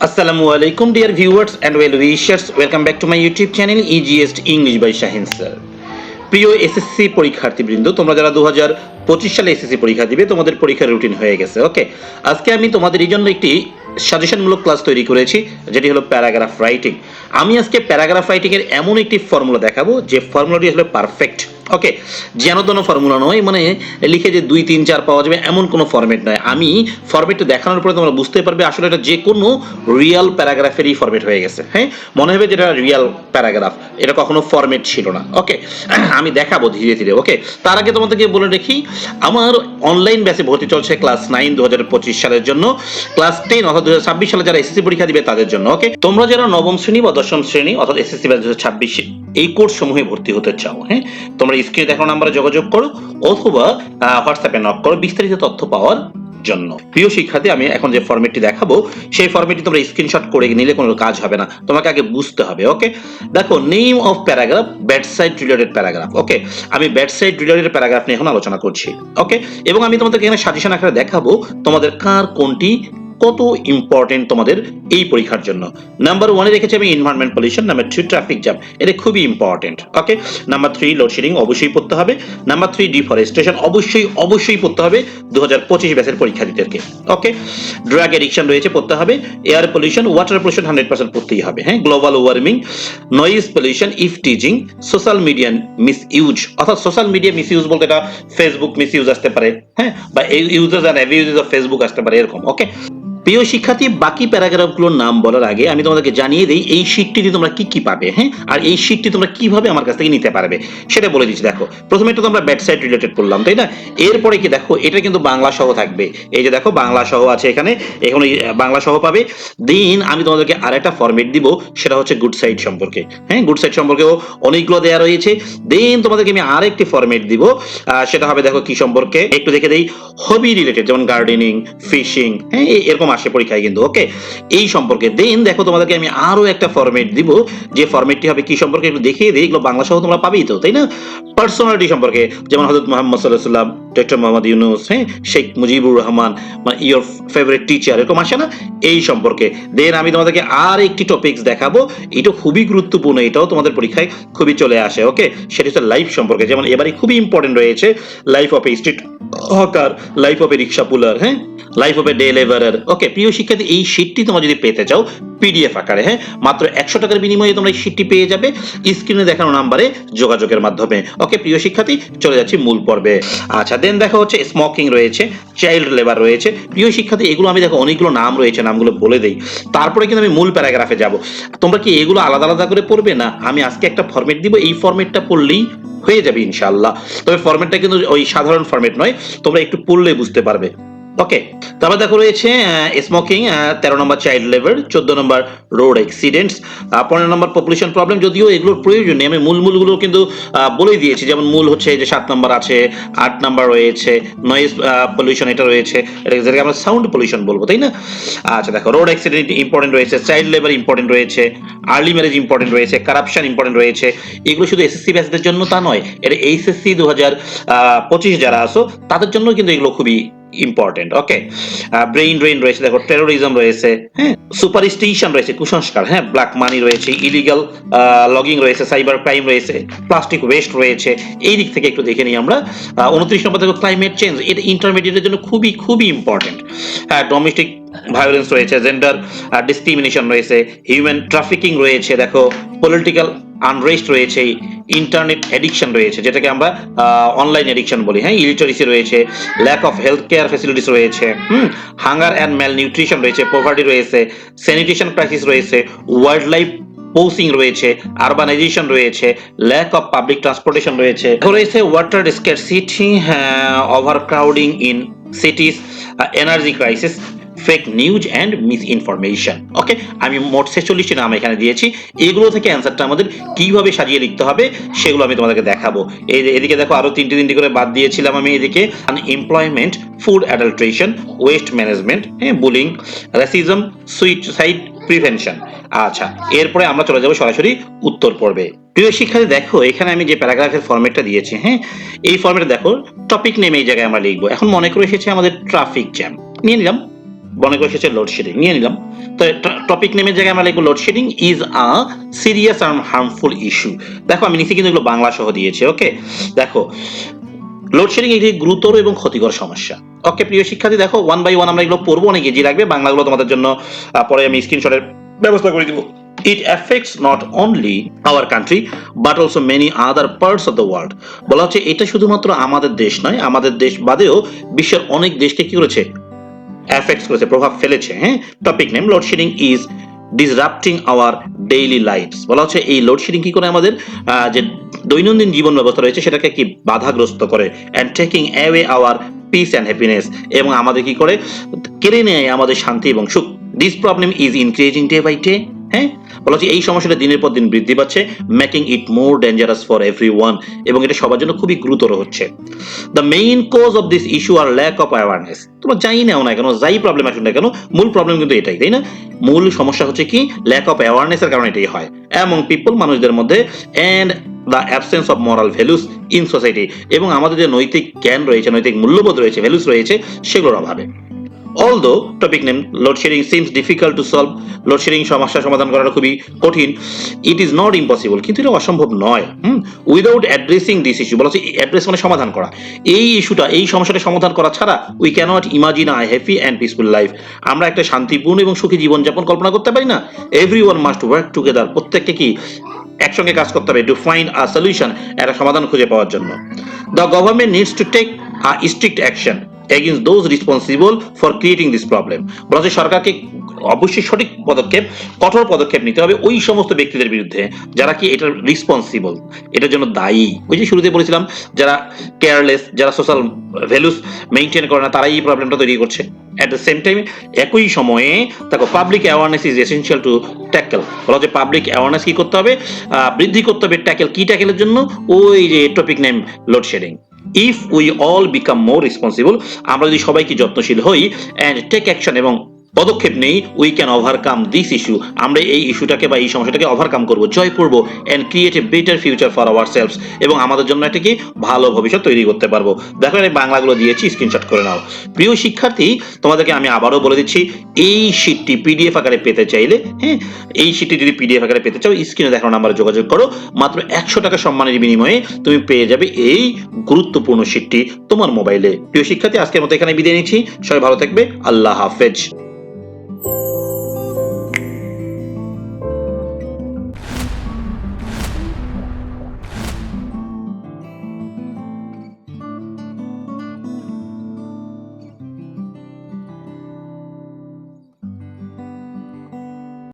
আসসালামু আলাইকুম dear viewers and well wishers welcome back to my YouTube channel easiest English by Shahin sir প্রিয় SSC পরীক্ষার্থীবৃন্দ তোমরা যারা দু হাজার পঁচিশ সালে এসএসসি পরীক্ষা দিবে, তোমাদের পরীক্ষার রুটিন হয়ে গেছে ওকে আজকে আমি তোমাদের এই জন্য একটি সাজেশনমূলক ক্লাস তৈরি করেছি, যেটি হলো প্যারাগ্রাফ রাইটিং আমি আজকে প্যারাগ্রাফ রাইটিংয়ের এমন একটি ফর্মুলা দেখাবো, যে ফর্মুলাটি আসলে পারফেক্ট ওকে যেন তেন ফর্মুলা নয় মানে লিখে যে দুই, তিন, চার পাওয়া যাবে, এমন কোনো ফর্মেট নয়। আমি ফর্মেটটা দেখানোর পরে তোমরা বুঝতে পারবে আসলে এটা যে কোনো রিয়াল প্যারাগ্রাফেরই ফর্মেট হয়ে গেছে হ্যাঁ? মনে হবে যেটা রিয়াল প্যারাগ্রাফ এটা কখনো ফরম্যাট ছিল না। ওকে আমি দেখাবো ধীরে ধীরে ওকে তার আগে তোমাদেরকে বলে রাখি, আমার অনলাইন ব্যাচে ভর্তি চলছে ক্লাস নাইন দু হাজার পঁচিশ সালের জন্য। ক্লাস টেন অর্থাৎ দু হাজার ছাব্বিশ সালে যারা এসএসসি পরীক্ষা দিবে তাদের জন্য ওকে তোমরা যারা নবম শ্রেণি বা দশম শ্রেণি অর্থাৎ এসএসসি ব্যাচ দু হাজার ছাব্বিশে এই কোর্স সমূহে ভর্তি হতে চাও হ্যাঁ? তোমরা স্ক্রিনে দেখানো নাম্বারে যোগাযোগ করো, অথবা হোয়াটসঅ্যাপে নক করো, বিস্তারিত তথ্য পাওয়ার জন্য। প্রিয় শিক্ষার্থী, আমি এখন যে ফর্মেটটি দেখাবো, সেই ফর্মেটটি তোমরা স্ক্রিনশট করে নিলে কোনো কাজ হবে না। তোমাকে আগে বুঝতে হবে ওকে দেখো name of paragraph bad side related paragraph okay আমি ব্যাট সাইড রিলেটেড প্যারাগ্রাফ নিয়ে এখন আলোচনা করছি ওকে এবং আমি তোমাদেরকে এখানে সাজেশন আকারে দেখাবো তোমাদের কার কোনটি কত ইম্পর্টেন্ট তোমাদের এই পরীক্ষার জন্য। নাম্বার ওয়ানে রেখেছি আমি environment pollution number two traffic jam এটা খুবই important okay number three load shedding অবশ্যই পড়তে হবে। নাম্বার থ্রি ডিফরেস্টেশন অবশ্যই অবশ্যই পড়তে হবে দু হাজার পঁচিশ ব্যাচের পরীক্ষার্থীদেরকে ওকে ড্রাগ এডিকশন রয়েছে, পড়তে হবে। Air pollution water pollution hundred percent পড়তেই হবে হ্যাঁ? Global warming noise pollution eve teasing social media misuse অর্থাৎ সোশ্যাল মিডিয়া মিস ইউজ বলতে এটা ফেসবুক মিস ইউজ আসতে পারে হ্যাঁ? বা users and abuses of Facebook আসতে পারে, এরকম ওকে প্রিয় শিক্ষার্থী বাকি প্যারাগ্রাফগুলোর নাম বলার আগে আমি তোমাদেরকে জানিয়ে দিই এই শীটটিতে তোমরা কি কি পাবে হ্যাঁ? আর এই শীটটি তোমরা কীভাবে আমার কাছ থেকে নিতে পারবে সেটা বলে দিচ্ছি। দেখো প্রথমে একটু তোমরা ব্যাটসাইড রিলেটেড করলাম তাই না? এরপরে কি দেখো এটা কিন্তু বাংলা সহ থাকবে। এই যে দেখো বাংলা সহ আছে এখানে এখন বাংলা সহ পাবে। দিন আমি তোমাদেরকে আরেকটা ফরম্যাট দিব সেটা হচ্ছে গুড সাইড সম্পর্কে হ্যাঁ? গুড সাইড সম্পর্কেও অনেকগুলো দেওয়া রয়েছে। দেন তোমাদেরকে আমি আরেকটি ফরম্যাট দিব আহ, সেটা হবে দেখো কি সম্পর্কে একটু দেখে দেই হবি রিলেটেড যেমন গার্ডেনিং ফিশিং হ্যাঁ? এরকম আসে পরীক্ষায় কিন্তু ওকে এই সম্পর্কে দেন দেখো তোমাদেরকে আমি আরও একটা ফর্মেট দিব, যে ফর্মেটটি হবে কি সম্পর্কে একটু দেখিয়ে দিই, এগুলো বাংলা সহ তোমরা পাবেই তো, তাই না? পার্সোনালিটি সম্পর্কে, যেমন হজরত মোহাম্মদ সাল্লাহ সাল্লাম ডক্টর মোহাম্মদ ইউনুস হ্যাঁ শেখ মুজিবুর রহমান মানে ইয়োর ফেভারিট টিচার এরকম আসে না? এই সম্পর্কে। দেন আমি তোমাদেরকে আর একটি টপিকস দেখাবো। এটা খুবই গুরুত্বপূর্ণ, এটাও তোমাদের পরীক্ষায় খুবই চলে আসে ওকে সেটা হচ্ছে লাইফ সম্পর্কে। যেমন এবারে খুবই ইম্পর্টেন্ট রয়েছে life of a street hawker life of a rickshaw puller হ্যাঁ? Life of a day labourer okay প্রিয় শিক্ষার্থী, এই শীটটি তোমরা যদি পেতে চাও পিডিএফ আকারে হ্যাঁ? মাত্র একশো টাকার বিনিময়ে তোমরা এই শীটটি পেয়ে যাবে। স্ক্রিনে দেখানো নাম্বারে যোগাযোগের মাধ্যমে। ওকে প্রিয় শিক্ষার্থী, চলে যাচ্ছি মূল পর্বে। আচ্ছা দেন দেখা হচ্ছে স্মোকিং রয়েছে চাইল্ড লেবার রয়েছে। প্রিয় শিক্ষার্থী, এগুলো আমি দেখো অনেকগুলো নাম রয়েছে, নামগুলো বলে দেই। তারপরে কিন্তু আমি মূল প্যারাগ্রাফে যাব। তোমরা কি এগুলো আলাদা আলাদা করে পড়বে? না, আমি আজকে একটা ফরম্যাট দিব, এই ফরম্যাটটা পড়লেই হয়ে যাবে ইনশাআল্লাহ। তবে ফরম্যাটটা কিন্তু ওই সাধারণ ফরম্যাট নয়, তোমরা একটু পড়লে বুঝতে পারবে। ওকে তারপর দেখো রয়েছে স্মোকিং তেরো নম্বর চাইল্ড লেবার চোদ্দ নম্বর রোড অ্যাক্সিডেন্টস পনেরো নম্বর পপুলেশন প্রবলেম যদিও এগুলোর প্রয়োজন নেই, আমি মূল মূলগুলো কিন্তু বলেই দিয়েছি, যেমন মূল হচ্ছে যে সাত নম্বর আছে, আট নম্বর রয়েছে নয়েজ পলিউশন এটা রয়েছে, এটা যেটাকে আমরা সাউন্ড পলিউশন বলব, তাই না? আচ্ছা দেখো রোড অ্যাক্সিডেন্ট ইম্পর্টেন্ট রয়েছে চাইল্ড লেবার ইম্পর্টেন্ট রয়েছে আর্লি ম্যারেজ ইম্পর্টেন্ট রয়েছে কারাপশন ইম্পর্টেন্ট রয়েছে, এগুলো শুধু এসএসসি ব্যাচদের জন্য তা নয় এটা এইচএসসি দু হাজার পঁচিশ যারা আসো তাদের জন্য কিন্তু এগুলো খুবই ইম্পর্টেন্ট ওকে ব্রেইন ড্রেইন রয়েছে, দেখো টেরোরিজম রয়েছে হ্যাঁ সুপারস্টিশন রয়েছে, কুসংস্কার হ্যাঁ ব্ল্যাক মানি রয়েছে ইলিগাল লগিং রয়েছে সাইবার ক্রাইম রয়েছে প্লাস্টিক ওয়েস্ট রয়েছে, এই দিক থেকে একটু দেখে নিই আমরা। উনত্রিশ নম্বর দেখো ক্লাইমেট চেঞ্জ এটা ইন্টারমিডিয়েটের জন্য খুবই খুবই ইম্পর্টেন্ট হ্যাঁ ডোমেস্টিক ভায়োলেন্স রয়েছে জেন্ডার ডিসক্রিমিনেশন রয়েছে হিউম্যান ট্রাফিকিং রয়েছে, দেখো পলিটিক্যাল আনরেস্ট রয়েছে ইন্টারনেট এডিকশন রয়েছে, যেটাকে আমরা অনলাইন এডিকশন বলি হ্যাঁ? ইলিটারেসি রয়েছে lack of health care facilities রয়েছে, hmm? Hunger and malnutrition রয়েছে পোভার্টি রয়েছে স্যানিটেশন ক্রাইসিস রয়েছে ওয়াইল্ড লাইফ পোসিং রয়েছে আরবানাইজেশন রয়েছে ল্যাক অফ পাবলিক ট্রান্সপোর্টেশন রয়েছে রয়েছে water scarcity overcrowding in cities energy crisis fake news and misinformation okay আমি মোট ছেচল্লিশটি নাম এখানে দিয়েছি। এগুলো থেকে অ্যান্সারটা আমাদের কীভাবে সাজিয়ে লিখতে হবে সেগুলো আমি তোমাদেরকে দেখাবো। এদিকে দেখো আরও তিনটি তিনটি করে বাদ দিয়েছিলাম আমি এদিকে। Employment food adulteration waste management হ্যাঁ বুলিং রেসিজম সুইসাইড প্রিভেনশন আচ্ছা এরপরে আমরা চলে যাব সরাসরি উত্তর পর্বে। প্রিয় শিক্ষার্থী, দেখো, এখানে আমি যে প্যারাগ্রাফের ফরম্যাটটা দিয়েছি হ্যাঁ এই ফরম্যাটে দেখো টপিক নেমে এই জায়গায় আমরা লিখব। এখন মনে করে এসেছে আমাদের ট্রাফিক জ্যাম নিয়ে নিলাম। মনে করে এসেছে লোডশেডিং নিয়ে নিলাম। তো টপিক নেমের জায়গায় আমরা লিখব load shedding is a serious and harmful issue দেখো, আমি নিচে কিন্তু এগুলো বাংলা সহ দিয়েছি ওকে দেখো লোডশেডিং একটি গুরুতর এবং ক্ষতিকর সমস্যা। ওকে প্রিয় শিক্ষার্থী, দেখো ওয়ান বাই ওয়ান আমরা এগুলো পড়ব, অনেক ইজি লাগবে। বাংলাগুলো তোমাদের জন্য পরে আমি স্ক্রিনশটের ব্যবস্থা করে দিব। It affects not only our country but also many other parts of the world বলা হচ্ছে, এটা শুধুমাত্র আমাদের দেশ নয়, আমাদের দেশ বাদেও বিশ্বের অনেক দেশকে কি করেছে? অ্যাফেক্ট করেছে, প্রভাব ফেলেছে হ্যাঁ? Topic name load shedding is disrupting our daily lives বলা হচ্ছে এই লোডশেডিং কি করে আমাদের যে দৈনন্দিন জীবন ব্যবস্থা রয়েছে সেটাকে কি বাধাগ্রস্ত করে and taking away our peace and happiness এবং আমাদের কি করে? কেড়ে নেয় আমাদের শান্তি এবং সুখ। This problem is increasing day by day হ্যাঁ? বলা হচ্ছে এই সমস্যাটা দিনের পর দিন বৃদ্ধি পাচ্ছে making it more dangerous for everyone এবং এটা সবার জন্য খুবই গুরুতর হচ্ছে। The main cause of this issue are lack of awareness তোমরা যাই নাও না কেন, যাই প্রবলেম আসুন না কেন, মূল প্রবলেম কিন্তু এটাই, তাই না? মূল সমস্যা হচ্ছে কি ল্যাক অফ অ্যাওয়ারনেসের কারণে এটাই হয়। এমন পিপল মানুষদের মধ্যে and the absence of moral values in society এবং আমাদের যে নৈতিক জ্ঞান রয়েছে, নৈতিক মূল্যবোধ রয়েছে ভ্যালুস রয়েছে, সেগুলোর অভাবে। Although topic name load shedding seems difficult to solve load shedding সমস্যা সমাধান করাটা খুবই কঠিন ইট ইজ নট ইম্পসিবল কিন্তু এটা অসম্ভব নয়, hmm? Without addressing this issue বলা অ্যাড্রেস মানে সমাধান করা। এই ইস্যুটা এই সমস্যাটা সমাধান করা ছাড়া we can't imagine a happy and peaceful life আমরা একটা শান্তিপূর্ণ এবং সুখী জীবনযাপন কল্পনা করতে পারি না। Everyone must work together প্রত্যেককে কি একসঙ্গে কাজ করতে হবে টু ফাইন্ড আ সলিউশন একটা সমাধান খুঁজে পাওয়ার জন্য। The government needs to take a strict action against those responsible for creating this problem বলা সরকারকে অবশ্যই সঠিক পদক্ষেপ, কঠোর পদক্ষেপ নিতে হবে ওই সমস্ত ব্যক্তিদের বিরুদ্ধে যারা কি এটার রেসপন্সিবল এটার জন্য দায়ী। ওই যে শুরুতে বলেছিলাম, যারা কেয়ারলেস যারা সোশ্যাল ভ্যালুস মেনটেন করে না, তারাই এই প্রবলেমটা তৈরি করছে। অ্যাট দ্য সেম টাইম একই সময়ে দেখো public awareness is essential to tackle বলা হচ্ছে পাবলিক অ্যাওয়ারনেস কি করতে হবে? বৃদ্ধি করতে হবে ট্যাকেল কি ট্যাকেলের জন্য? ওই যে topic name load shedding if we all become more responsible আমরা যদি সবাইকে যত্নশীল হই অ্যান্ড টেক অ্যাকশন এবং পদক্ষেপ নেই we can overcome this issue আমরা এই ইস্যুটাকে বা এই সমস্যাটাকে ওভারকাম করব, জয় করব and create a better future for ourselves এবং আমাদের জন্য একটা কি? ভালো ভবিষ্যৎ তৈরি করতে পারব। দেখো, আমি বাংলাগুলো দিয়েছি স্ক্রিনশট করে নাও। প্রিয় শিক্ষার্থী, তোমাদেরকে আমি আবারও বলে দিচ্ছি, এই শীটটি পিডিএফ আকারে পেতে চাইলে হ্যাঁ এই শীটটি যদি পিডিএফ আকারে পেতে চাও স্ক্রিনে দেখানো নাম্বারে যোগাযোগ করো, মাত্র একশো টাকা সম্মানের বিনিময়ে তুমি পেয়ে যাবে এই গুরুত্বপূর্ণ শীটটি তোমার মোবাইলে প্রিয় শিক্ষার্থী, আজকের মতো এখানে বিদায় নিচ্ছি। সবাই ভালো থাকবে, আল্লাহ হাফেজ।